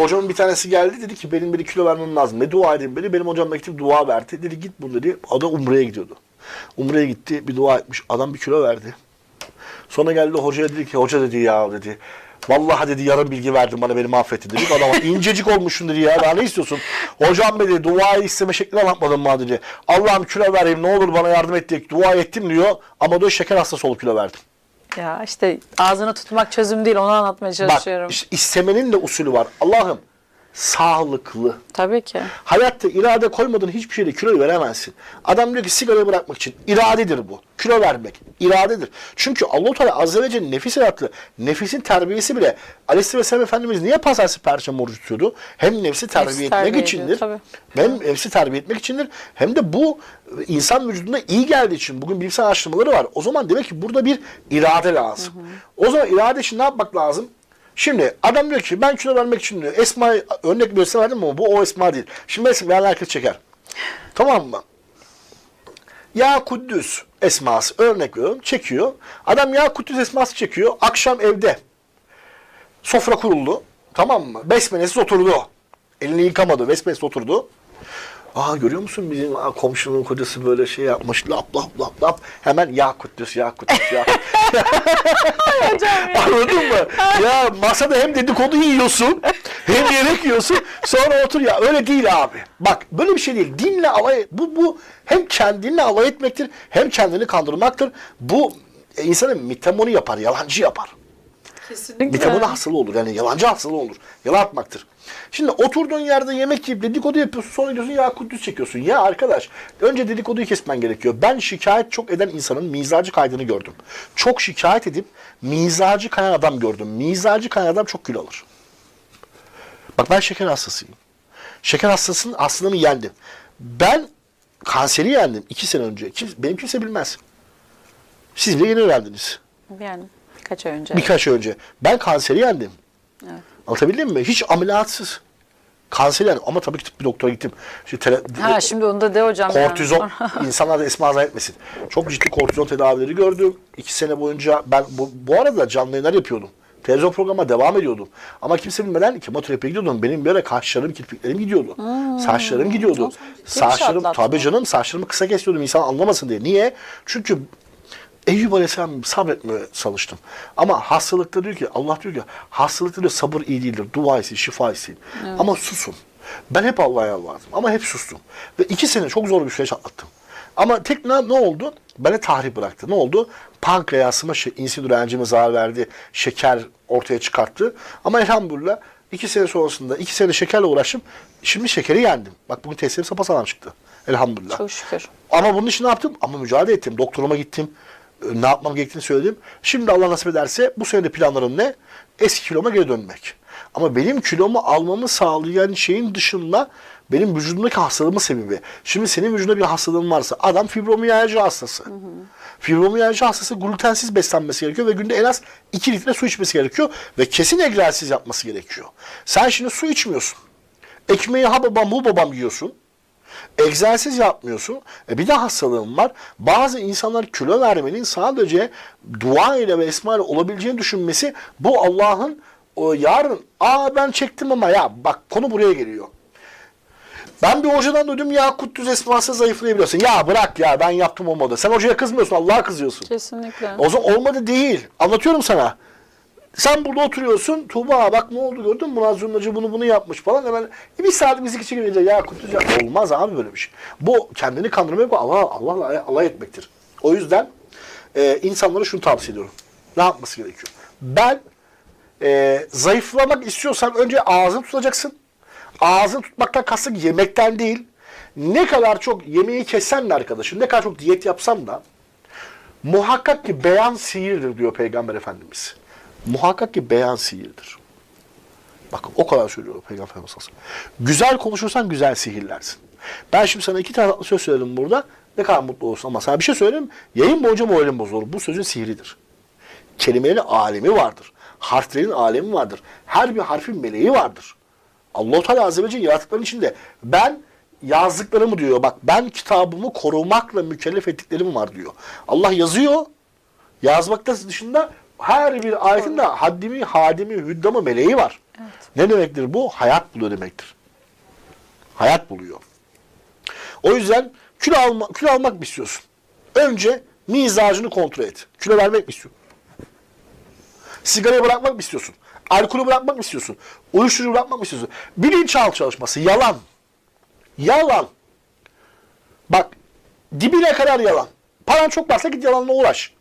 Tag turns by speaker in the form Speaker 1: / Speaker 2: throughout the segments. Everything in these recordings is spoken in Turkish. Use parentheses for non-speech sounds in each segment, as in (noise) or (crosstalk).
Speaker 1: hocamın bir tanesi geldi dedi ki benim bir kilo vermem lazım. Ne dua edeyim beni? Benim hocam gidip dua verdi. Dedi git bunu dedi. Adam Umre'ye gidiyordu. Umre'ye gitti bir dua etmiş. Adam bir kilo verdi. Sonra geldi hocaya dedi ki hoca dedi ya dedi. Vallahi dedi yarım bilgi verdin bana beni mahvettin dedi. Adama (laughs) incecik olmuşsun dedi ya daha ne istiyorsun? Hocam dedi duayı isteme şeklini anlatmadın bana dedi. Allah'ım kilo vereyim ne olur bana yardım et diye dua ettim diyor. Ama diyor şeker hastası olup kilo verdim.
Speaker 2: Ya işte ağzını tutmak çözüm değil onu anlatmaya çalışıyorum.
Speaker 1: Bak işte istemenin de usulü var. Allah'ım sağlıklı.
Speaker 2: Tabii ki.
Speaker 1: Hayatta irade koymadığın hiçbir şeyle kilo veremezsin. Adam diyor ki sigarayı bırakmak için iradedir bu. Kilo vermek iradedir. Çünkü Allah Teala azze ve celle nefis yaratlı. Nefisin terbiyesi bile Aleyhisselam Efendimiz niye pazartesi perşembe oruç tutuyordu? Hem nefsi terbiye
Speaker 2: Nefsi
Speaker 1: etmek
Speaker 2: terbiye ediyor,
Speaker 1: içindir.
Speaker 2: tabii.
Speaker 1: Hem nefsi terbiye etmek içindir. Hem de bu insan vücuduna iyi geldiği için bugün bilimsel araştırmaları var. O zaman demek ki burada bir irade lazım. O zaman irade için ne yapmak lazım? Şimdi adam diyor ki ben kilo vermek için diyor. Esma örnek bir verdim ama bu o Esma değil. Şimdi yani herkes çeker. Tamam mı? Ya Kuddüs esması örnek veriyorum çekiyor. Adam ya Kuddüs esması çekiyor. Akşam evde sofra kuruldu. Tamam mı? Besmelesiz oturdu. Elini yıkamadı. Besmelesiz oturdu. Aa görüyor musun bizim aa, komşunun kocası böyle şey yapmış lap lap lap lap hemen ya Kuddüs ya Kuddüs ya (laughs) (laughs) Anladın mı? ya masada hem dedikodu yiyorsun hem yemek yiyorsun sonra otur ya öyle değil abi. Bak böyle bir şey değil. Dinle alay bu bu hem kendinle alay etmektir hem kendini kandırmaktır. Bu e, insanı yapar, yalancı yapar.
Speaker 2: Kesinlikle.
Speaker 1: Mitemoni hastalığı olur. Yani yalancı hastalığı olur. Yalan atmaktır. Şimdi oturduğun yerde yemek yiyip dedikodu yapıyorsun sonra diyorsun ya kudüs çekiyorsun. Ya arkadaş önce dedikoduyu kesmen gerekiyor. Ben şikayet çok eden insanın mizacı kaydını gördüm. Çok şikayet edip mizacı kayan adam gördüm. Mizacı kayan adam çok kilo alır. Bak ben şeker hastasıyım. Şeker hastasının hastalığımı yendim. Ben kanseri yendim iki sene önce. Kim, benim kimse bilmez. Siz bile yeni öğrendiniz.
Speaker 2: Yani birkaç ay önce.
Speaker 1: Birkaç ay önce. Ben kanseri yendim.
Speaker 2: Evet.
Speaker 1: Anlatabildim mi? Hiç ameliyatsız. Kanseri yendim. Ama tabii ki tıp bir doktora gittim. Şimdi tele-
Speaker 2: Ha şimdi onu da de hocam. yani.
Speaker 1: kortizon, (laughs) insanlar da esma azar etmesin. Çok ciddi kortizon tedavileri gördüm. İki sene boyunca ben bu, bu arada canlı yayınlar yapıyordum. Televizyon programa devam ediyordum. Ama kimse bilmeden kemoterapiye gidiyordum. Benim böyle kaşlarım, kirpiklerim gidiyordu. Saçlarım gidiyordu.
Speaker 2: Şey
Speaker 1: Saçlarım, tabii canım saçlarımı kısa kesiyordum insan anlamasın diye. Niye? Çünkü Eyüp Aleyhisselam sabretmeye çalıştım. Ama hastalıkta diyor ki Allah diyor ki hastalıkta diyor sabır iyi değildir. Dua etsin, şifa etsin. Ama susun. Ben hep Allah'a yalvardım ama hep sustum. Ve iki sene çok zor bir süreç atlattım. Ama tek ne, ne oldu? Bana tahrip bıraktı. Ne oldu? Pankreasıma şey, insülin direncime zarar verdi. Şeker ortaya çıkarttı. Ama elhamdülillah iki sene sonrasında iki sene şekerle uğraştım. Şimdi şekeri yendim. Bak bugün testlerim sapasağlam çıktı. Elhamdülillah.
Speaker 2: Çok şükür.
Speaker 1: Ama bunun için ne yaptım? Ama mücadele ettim. Doktoruma gittim. Ne yapmam gerektiğini söyledim. Şimdi Allah nasip ederse bu sene de planlarım ne? Eski kiloma geri dönmek. Ama benim kilomu almamı sağlayan şeyin dışında benim vücudumdaki hastalığımın sebebi. Şimdi senin vücudunda bir hastalığın varsa adam fibromiyalji hastası. Fibromiyalji hastası glutensiz beslenmesi gerekiyor ve günde en az 2 litre su içmesi gerekiyor ve kesin egzersiz yapması gerekiyor. Sen şimdi su içmiyorsun. Ekmeği ha babam bu babam yiyorsun. Egzersiz yapmıyorsun. E bir de hastalığın var. Bazı insanlar kilo vermenin sadece dua ile ve esma ile olabileceğini düşünmesi bu Allah'ın o yarın aa ben çektim ama ya bak konu buraya geliyor. Ben bir hocadan duydum ya Kuddüs esması zayıflayabiliyorsun. Ya bırak ya ben yaptım olmadı. Sen hocaya kızmıyorsun Allah'a kızıyorsun.
Speaker 2: Kesinlikle.
Speaker 1: O zaman olmadı değil. Anlatıyorum sana. Sen burada oturuyorsun. Tuğba bak ne oldu gördün mü? Murat Zurnacı bunu bunu yapmış falan. Hemen e, bir saat müzik için gelince ya Kutluca olmaz abi böyle bir şey. Bu kendini kandırmak ve Allah Allah'la alay etmektir. O yüzden e, insanlara şunu tavsiye ediyorum. Ne yapması gerekiyor? Ben e, zayıflamak istiyorsan önce ağzını tutacaksın. Ağzını tutmaktan kastım yemekten değil. Ne kadar çok yemeği kessen de arkadaşım, ne kadar çok diyet yapsam da Muhakkak ki beyan sihirdir diyor Peygamber Efendimiz. Muhakkak ki beyan sihirdir. Bakın o kadar söylüyor Peygamber Efendimiz. Güzel konuşursan güzel sihirlersin. Ben şimdi sana iki tane söz söyledim burada. Ne kadar mutlu olursun ama sana bir şey söyleyeyim. Yayın boyunca moralim bozulur. Bu sözün sihridir. Kelimelerin alemi vardır. Harflerin alemi vardır. Her bir harfin meleği vardır. Allah-u Teala Azze ve Celle yaratıkların içinde ben yazdıklarımı diyor. Bak ben kitabımı korumakla mükellef ettiklerim var diyor. Allah yazıyor. Yazmakta dışında her bir ayetin de haddimi, hadimi, hüddamı, meleği var. Ne demektir bu? Hayat buluyor demektir. Hayat buluyor. O yüzden kilo, alma, kilo almak mı istiyorsun? Önce mizacını kontrol et. Kilo vermek mi istiyorsun? Sigarayı bırakmak mı istiyorsun? Alkolü bırakmak mı istiyorsun? Uyuşturucu bırakmak mı istiyorsun? Bilinçaltı çalışması. Yalan. Yalan. Bak dibine kadar yalan. Paran çok varsa git yalanla uğraş.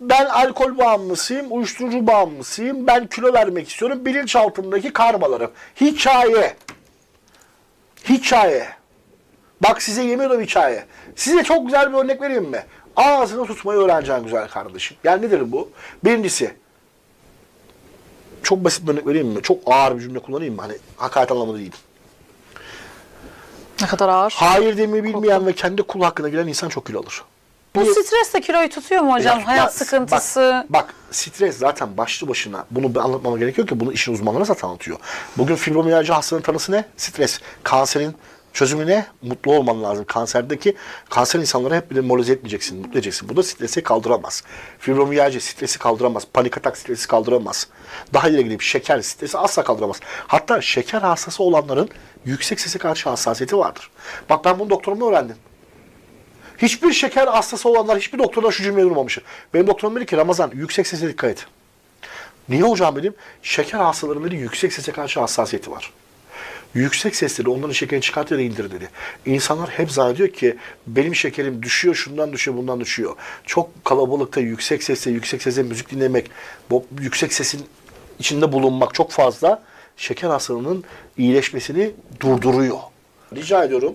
Speaker 1: Ben alkol bağımlısıyım, uyuşturucu bağımlısıyım, ben kilo vermek istiyorum. Bilinçaltımdaki karmalarım. Hikaye. Hikaye. Bak size yemin ediyorum hikaye. Size çok güzel bir örnek vereyim mi? Ağzını tutmayı öğreneceksin güzel kardeşim. Yani nedir bu? Birincisi, çok basit bir örnek vereyim mi? Çok ağır bir cümle kullanayım mı? Hani hakaret anlamında değil.
Speaker 2: Ne kadar ağır.
Speaker 1: Hayır demeyi bilmeyen ve kendi kul hakkına giren insan çok kilo alır.
Speaker 2: Bu stres de kiloyu tutuyor mu hocam?
Speaker 1: Ya-
Speaker 2: Hayat
Speaker 1: ya
Speaker 2: sıkıntısı.
Speaker 1: Bak, bak stres zaten başlı başına bunu ben anlatmama gerek yok ki bunu işin uzmanları zaten anlatıyor. Bugün fibromiyalji hastalığının tanısı ne? Stres. Kanserin çözümü ne? Mutlu olman lazım. Kanserdeki kanser insanlara hep demoralize etmeyeceksin, mutlu edeceksin. Bu da stresi kaldıramaz. Fibromiyalji stresi kaldıramaz. Panik atak stresi kaldıramaz. Daha ileri gidip şeker stresi asla kaldıramaz. Hatta şeker hastası olanların yüksek sese karşı hassasiyeti vardır. Bak ben bunu doktorumda öğrendim. Hiçbir şeker hastası olanlar hiçbir doktordan şu cümleyi duymamış. Benim doktorum dedi ki Ramazan yüksek sese dikkat et. Niye hocam dedim? Şeker hastalarının dedi, yüksek sese karşı hassasiyeti var. Yüksek sesleri onların şekerini çıkart ya da indir dedi. İnsanlar hep zannediyor ki benim şekerim düşüyor, şundan düşüyor, bundan düşüyor. Çok kalabalıkta yüksek sesle, yüksek sesle müzik dinlemek, bu yüksek sesin içinde bulunmak çok fazla şeker hastalığının iyileşmesini durduruyor. Rica ediyorum.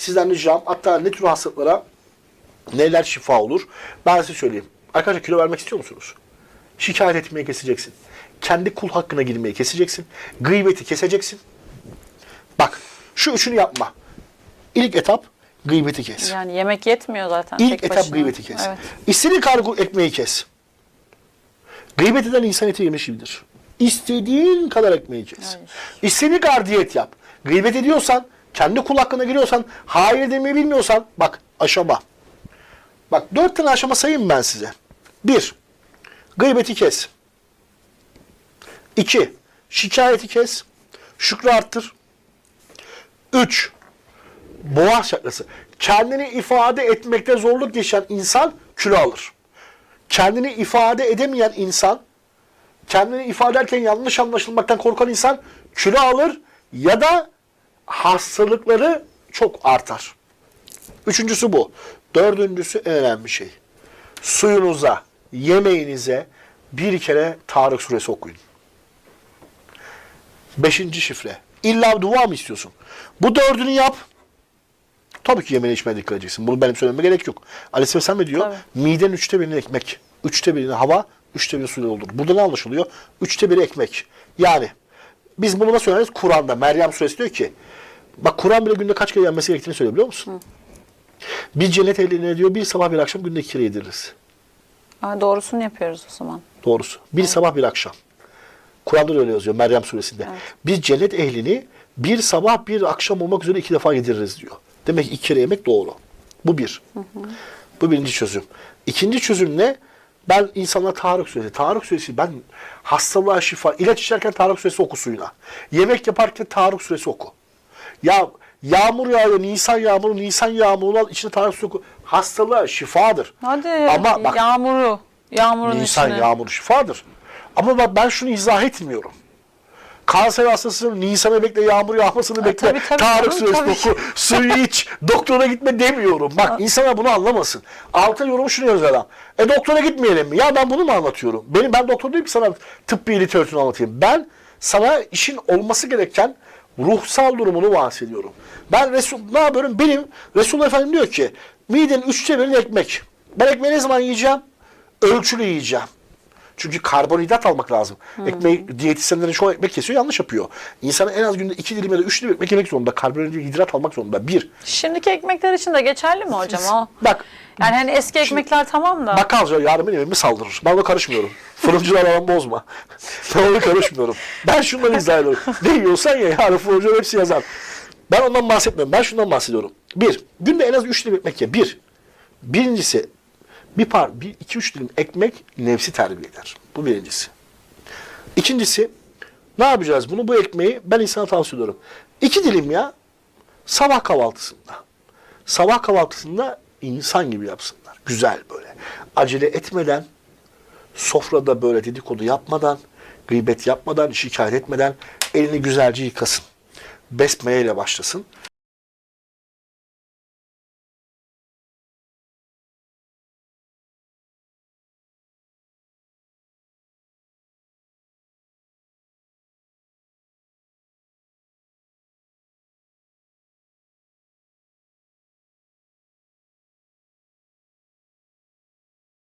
Speaker 1: Sizden ricam hatta ne tür hastalıklara neler şifa olur? Ben size söyleyeyim. Arkadaşlar kilo vermek istiyor musunuz? Şikayet etmeyi keseceksin. Kendi kul hakkına girmeyi keseceksin. Gıybeti keseceksin. Bak şu üçünü yapma. İlk etap gıybeti kes.
Speaker 2: Yani yemek yetmiyor zaten.
Speaker 1: İlk
Speaker 2: tek
Speaker 1: etap
Speaker 2: başına.
Speaker 1: gıybeti kes.
Speaker 2: Evet.
Speaker 1: İstediğin kadar ekmeği kes. Gıybet eden insan eti yemiş gibidir. İstediğin kadar ekmeği kes.
Speaker 2: Hayır.
Speaker 1: İstediğin kadar diyet yap. Gıybet ediyorsan, kendi kul hakkına giriyorsan, hayır demeyi bilmiyorsan, bak aşama. Bak dört tane aşama sayayım ben size. Bir, gıybeti kes. İki, şikayeti kes. Şükrü arttır. Üç, boğaz çakrası. Kendini ifade etmekte zorluk yaşayan insan kilo alır. Kendini ifade edemeyen insan, kendini ifade ederken yanlış anlaşılmaktan korkan insan kilo alır ya da hastalıkları çok artar. Üçüncüsü bu. Dördüncüsü en önemli şey. Suyunuza, yemeğinize bir kere Tarık suresi okuyun. Beşinci şifre. İlla dua mı istiyorsun? Bu dördünü yap. Tabii ki yemeğine içmeye dikkat edeceksin. Bunu benim söylememe gerek yok. Aleyhisselam ne diyor?
Speaker 2: Tabii.
Speaker 1: Miden üçte birini ekmek, üçte birini hava, üçte birini suyla doldur. Burada ne anlaşılıyor? Üçte biri ekmek. Yani biz bunu nasıl öğreniriz? Kur'an'da. Meryem suresi diyor ki, bak Kur'an bile günde kaç kere yenmesi gerektiğini söylüyor biliyor musun? Biz cennet ehline diyor bir sabah bir akşam günde iki kere yediririz.
Speaker 2: Ha, doğrusunu yapıyoruz o zaman.
Speaker 1: Doğrusu. Bir sabah bir akşam. Kur'an'da da öyle yazıyor Meryem suresinde. Biz cennet ehlini bir sabah bir akşam olmak üzere iki defa yediririz diyor. Demek ki iki kere yemek doğru. Bu bir. Bu birinci çözüm. İkinci çözüm ne? Ben insanlara Tarık suresi. Tarık suresi ben hastalığa şifa, ilaç içerken Tarık suresi oku suyuna. Yemek yaparken Tarık suresi oku. Ya yağmur yağıyor, Nisan yağmuru, Nisan yağmuru al, içine Tarık suresi oku. Hastalığa şifadır.
Speaker 2: Hadi
Speaker 1: Ama bak
Speaker 2: yağmuru. Yağmurun
Speaker 1: Nisan
Speaker 2: içine.
Speaker 1: yağmuru şifadır. Ama bak ben şunu izah etmiyorum. Kanser hastasının Nisan'a bekle, yağmur yağmasını bekle.
Speaker 2: tabii, tabii
Speaker 1: Tarık
Speaker 2: canım,
Speaker 1: suresi
Speaker 2: tabii.
Speaker 1: oku, suyu (laughs) iç, doktora gitme demiyorum. Bak insanlar bunu anlamasın. Altına yorum şunu yazıyor adam. E doktora gitmeyelim mi? Ya ben bunu mu anlatıyorum? Benim ben doktor değilim ki sana tıbbi literatürünü anlatayım. Ben sana işin olması gereken ruhsal durumunu bahsediyorum. Ben Resul, ne yapıyorum? Benim Resulullah Efendim diyor ki midenin üçte birini ekmek. Ben ekmeği ne zaman yiyeceğim? Ölçülü yiyeceğim. Çünkü karbonhidrat almak lazım. Ekmeği diyetisyenlerin çoğu ekmek kesiyor yanlış yapıyor. İnsanın en az günde iki dilim ya da üç dilim ekmek yemek zorunda. Karbonhidrat almak zorunda. Bir.
Speaker 2: Şimdiki ekmekler için de geçerli mi hocam o?
Speaker 1: Bak
Speaker 2: Yani hani eski ekmekler tamam da.
Speaker 1: bakkalcı yarın benim evime saldırır. Ben ona karışmıyorum. Fırıncılar alan bozma. (laughs) ben ona karışmıyorum. Ben şunları izah ediyorum. (laughs) Ne yiyorsan ya yarın fırıncılar hepsi yazar. Ben ondan bahsetmiyorum. Ben şundan bahsediyorum. Bir, günde en az üç dilim ekmek ye. Bir. Birincisi bir par, bir, iki, üç dilim ekmek nefsi terbiye eder. Bu birincisi. İkincisi, Ne yapacağız bunu? Bu ekmeği ben insana tavsiye ediyorum. İki dilim ya. Sabah kahvaltısında. Sabah kahvaltısında insan gibi yapsınlar. Güzel böyle. Acele etmeden, sofrada böyle dedikodu yapmadan, gıybet yapmadan, şikayet etmeden elini güzelce yıkasın. Besmele ile başlasın.